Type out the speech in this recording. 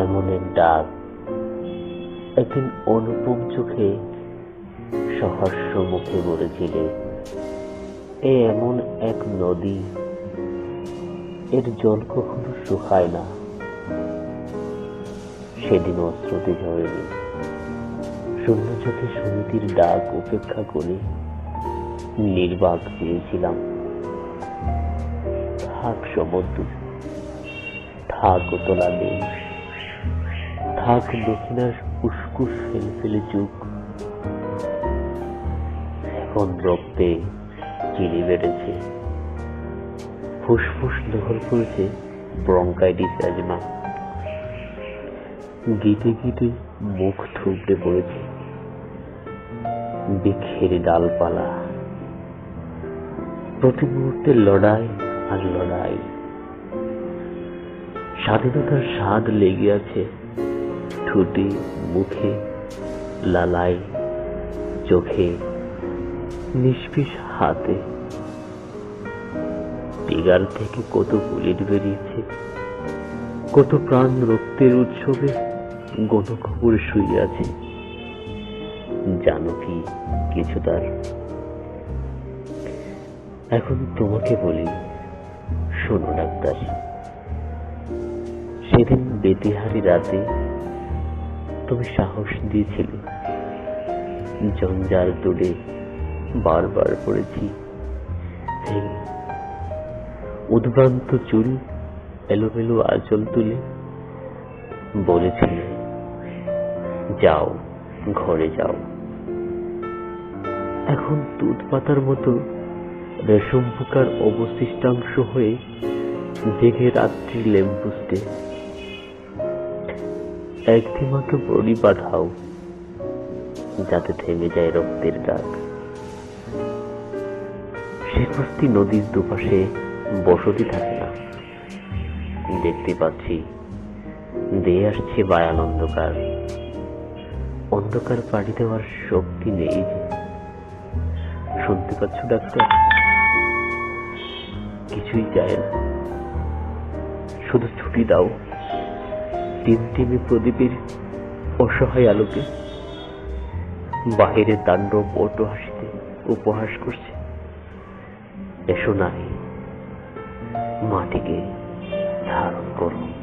এমন এক ডাক। একদিন অনুপম চোখে সহস্র মুখে বলেছিলে, এ এমন এক নদী, এর জল কখনো শুকায় না। সেদিন অস্ত্রতে ঝরেনি শূন্য চোখে সমিতির ডাক উপেক্ষা করে নির্বাক পেয়েছিলাম থাক সমুদ্র, থাক তোলা নেই থাক দক্ষিণার উস্কুস ফেলে চুপ এখন রক্তে চিনি বেড়েছে। ফুসফুস দখল করেছে ব্রঙ্কাইটিস অ্যাজমা গিটে গিটে মুখ থুবড়ে পড়েছে। বৃক্ষের ডালপালা। প্রতি মুহূর্তে লড়াই আর লড়াই। স্বাধীনতার স্বাদ লেগে আছে ঠোঁটে মুখে, লালাই চোখে, নিষ্পিস হাতে। টিগার থেকে কত বুলেট বেরিয়েছে? কত প্রাণ রক্তের উৎসবে গণখবর শুয়ে আছে? জানো কি কিছু তার? এখন তোমাকে বলি, শোনো ডাক্তার। সেদিন বেতিহারি রাতে তুমি সাহস দিয়েছিলে। জঞ্জাল তুলে বারবার পড়েছি উদ্ভ্রান্ত চুল, এলোমেলো আঁচল তুলে বলেছিলে, যাও, ঘরে যাও। এখন দুধ পাতার মতো রেশম পোকার অবশিষ্টাংশ হয়ে জেগে রাত্রি লেম্পুস্টে একদিমাকে বড়ি পাঠাও যাতে থেমে যায় রক্তের ডাক শেখস্তি নদীর দুপাশে বসতি থাকে না। দেখতে পাচ্ছি, দিয়ে আসছে বায়ান অন্ধকার। অন্ধকার পাড়ি দেওয়ার শক্তি নেই শুনতে পাচ্ছ, ডাক্তার? কিছুই চায় না। শুধু ছুটি দাও। টিমটিমে প্রদীপের অসহায় আলোকে বাহিরে তাণ্ডব অটো হাসিতে উপহাস করছে। এসো নারী, মাটিকে ধারণ করো।